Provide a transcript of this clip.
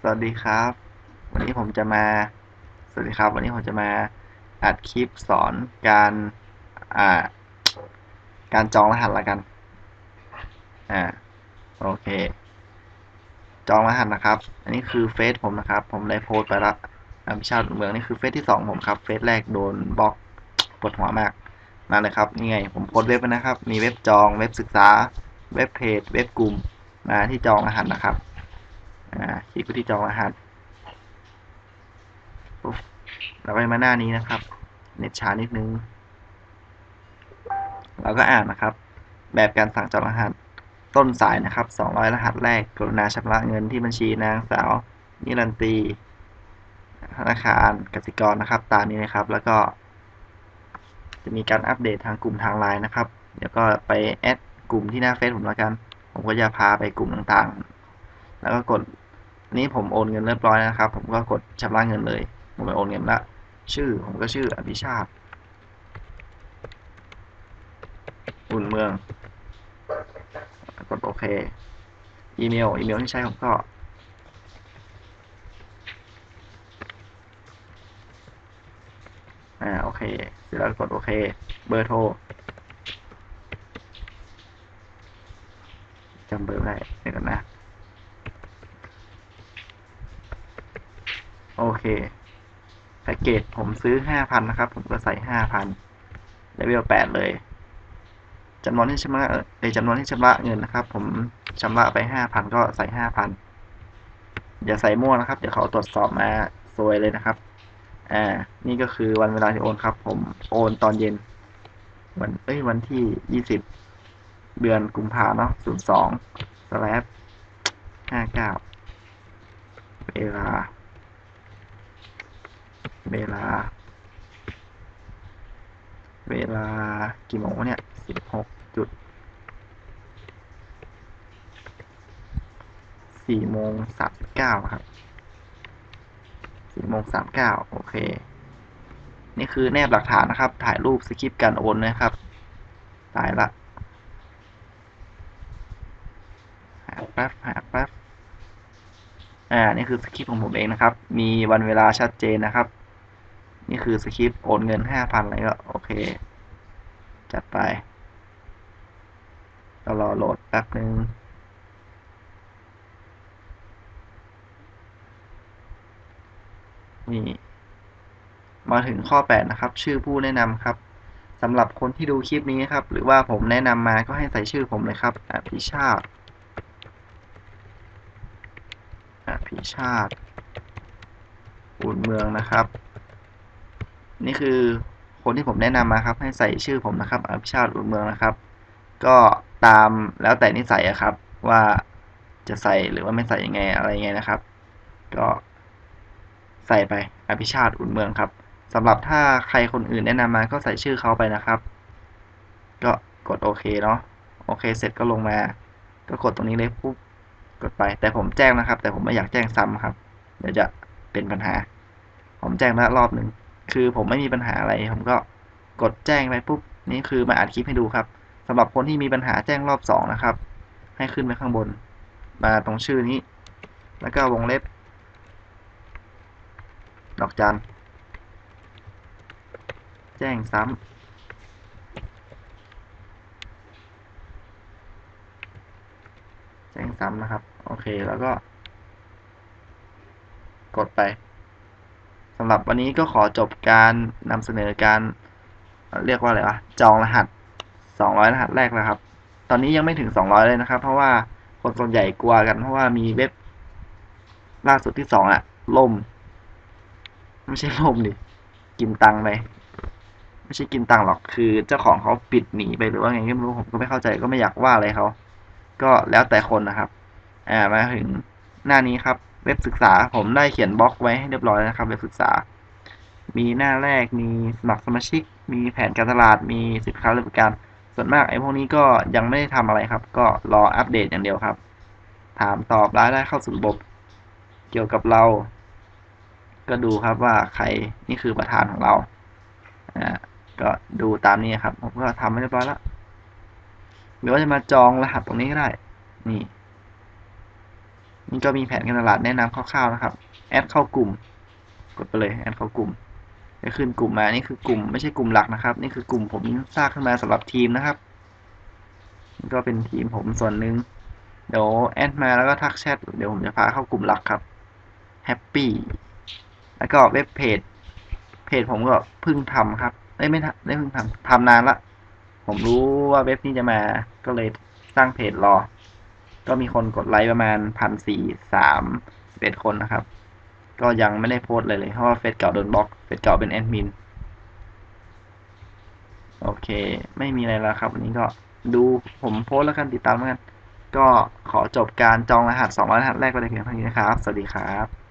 สวัสดีครับ วันนี้ผมจะมา สวัสดีครับ วันนี้ผมจะมาอัดคลิปสอนการอ่าการจองรหัสละกัน อ่า โอเค จองรหัสนะครับ อันนี้คือเฟซผมนะครับ ผมได้โพสไปละอภิชาติเมืองนี่คือเฟซที่สองผมครับ เฟซแรกโดนบล็อกปวดหัวมาก มาเลยครับ นี่ไง ผมโพสเว็บนะครับ มีเว็บจอง เว็บศึกษา เว็บเพจ เว็บกลุ่ม มาที่จองรหัสนะครับ อ่าคลิกไปที่จองรหัสเราก็จะมาหน้านี้นะครับ เน็ตช้านิดนึง เราก็อ่านนะครับ แบบการสั่งจองรหัส ต้นสายนะครับ 200 รหัสแรก กรุณาชำระเงินที่บัญชีนางสาว นิรันตีธนาคารกสิกรนะครับ ตามนี้นะครับ แล้วก็ จะมีการอัปเดตทางกลุ่มทางไลน์นะครับ เดี๋ยวก็ไปแอดกลุ่มที่หน้าเฟซผมแล้วกัน ผมก็จะพาไปกลุ่มต่างๆ แล้วก็กด นี้ผมโอนเงินเรียบร้อยนะครับ ผมก็กดชำระเงินเลย ผมไปโอนเงินละ ชื่อผมก็ชื่ออภิชาติอุ่นเมือง กดโอเค อีเมล อีเมลที่ใช้ผมก็อ่าโอเค เสร็จแล้วกดโอเค เบอร์โทรจำเบอร์ไม่ได้เดี๋ยวกันนะ โอเคแพ็กเกจผมซื้อห้าพันนะครับ ผมก็ใส่ห้าพันเลเวลแปดเลยจำนวนที่ชำระเอจำนวนที่ชำระเงินนะครับ ผมชำระไปห้าพันก็ใส่ห้าพันอย่าใส่มั่วนะครับ เดี๋ยวเขาตรวจสอบมาซวยเลยนะครับ อ่า นี่ก็คือวันเวลาที่โอนครับ ผมโอนตอนเย็น วัน เอ้ย วันที่ยี่สิบเดือนกุมภาเนาะศูนย์สองสแลบห้าเก้าเวลา เวลา เวลากี่โมงเนี่ยสิบหกจุดสี่โมงสามสิบเก้าครับสี่โมงสามเก้าโอเค นี่คือแนบหลักฐานนะครับ ถ่ายรูปสคริปต์การโอนนะครับ ตายละหาแป๊บหาแป๊บอ่า นี่คือสคริปต์ของผมเองนะครับ มีวันเวลาชัดเจนนะครับ นี่คือสคริปต์โอนเงินห้าพันอะไรก็โอเค จัดไปเรารอโหลดแป๊บนึงนี่มาถึงข้อ 8 นะครับ ชื่อผู้แนะนำครับสำหรับคนที่ดูคลิปนี้ครับ หรือว่าผมแนะนำมาก็ให้ใส่ชื่อผมเลยครับอภิชาติอภิชาติอุ่นเมืองนะครับ นี่คือคนที่ผมแนะนำมาครับ ให้ใส่ชื่อผมนะครับอภิชาติอุ่นเมืองนะครับ ก็ตามแล้วแต่นิสัยอะครับ ว่าจะใส่หรือว่าไม่ใส่ยังไงอะไรยังไงนะครับ ก็ใส่ไปอภิชาติอุ่นเมืองครับสำหรับถ้าใครคนอื่นแนะนำมาก็ใส่ชื่อเขาไปนะครับ ก็กดโอเคเนาะโอเคเสร็จก็ลงมา ก็กดตรงนี้เลยปุ๊บกดไป แต่ผมแจ้งนะครับ แต่ผมไม่อยากแจ้งซ้ำครับ เดี๋ยวจะเป็นปัญหา ผมแจ้งแล้วรอบหนึ่ง คือผมไม่มีปัญหาอะไร ผมก็กดแจ้งไปปุ๊บ นี่คือมาอัดคลิปให้ดูครับสำหรับคนที่มีปัญหาแจ้งรอบสองนะครับ ให้ขึ้นไปข้างบน มาตรงชื่อนี้ แล้วก็วงเล็บ ดอกจัน แจ้งซ้ำ แจ้งซ้ำนะครับ โอเค แล้วก็ กดไป สำหรับวันนี้ก็ขอจบการนำเสนอการ เรียกว่าอะไรวะจองรหัส 200 รหัสแรกนะครับ ตอนนี้ยังไม่ถึง 200 เลยนะครับ เพราะว่าคนส่วนใหญ่กลัวกันเพราะว่ามีเว็บล่าสุดที่สองอะล่ม ไม่ใช่ล่มดิ กินตังไปไม่ใช่กินตังหรอกคือเจ้าของเขาปิดหนีไปหรือว่าไงก็ไม่รู้ผมก็ไม่เข้าใจก็ไม่อยากว่าอะไรเขาก็แล้วแต่คนนะครับ อ่ามาถึงหน้านี้ครับ เว็บศึกษา ผมได้เขียนบล็อกไว้ให้เรียบร้อยนะครับ เว็บศึกษา มีหน้าแรกมีสมัครสมาชิก มีแผนการตลาดมีสินค้าและบริการ ส่วนมากไอ้พวกนี้ก็ยังไม่ได้ทำอะไรครับ ก็รออัปเดตอย่างเดียวครับ ถามตอบรายได้เข้าสู่ระบบ เกี่ยวกับเรา ก็ดูครับว่าใครนี่คือประธานของเราอ่าก็ดูตามนี้ครับ ผมก็ทำให้เรียบร้อยแล้วหรือว่าจะมาจองรหัสตรงนี้ก็ได้ นี่ นี่ก็มีแผนการตลาดแนะนำคร่าวๆนะครับ แอดเข้ากลุ่ม กดไปเลย แอดเข้ากลุ่มจะขึ้นกลุ่มมา นี่คือกลุ่มไม่ใช่กลุ่มหลักนะครับ นี่คือกลุ่มผมสร้างขึ้นมาสำหรับทีมนะครับนี่ก็เป็นทีมผมส่วนหนึ่งเดี๋ยวแอดมาแล้วก็ทักแชท เดี๋ยวผมจะพาเข้ากลุ่มหลักครับแฮปปี้แล้วก็เว็บเพจ เพจผมก็เพิ่งทำครับ ได้ไม่ได้เพิ่งทำทำนานละ ผมรู้ว่าเว็บนี้จะมา ก็เลยสร้างเพจรอ ก็มีคนกดไลค์ประมาณพันสี่สามเอ็ดคนนะครับ ก็ยังไม่ได้โพสเลยเลย เพราะว่าเฟซเก่าโดนบล็อก เฟซเก่าเป็นแอดมิน โอเค ไม่มีอะไรแล้วครับ วันนี้ก็ดูผมโพสแล้วกันติดตามแล้วกัน ก็ขอจบการจองรหัสสองรหัสแรกไปเลยเพียงเท่านี้นะครับ สวัสดีครับ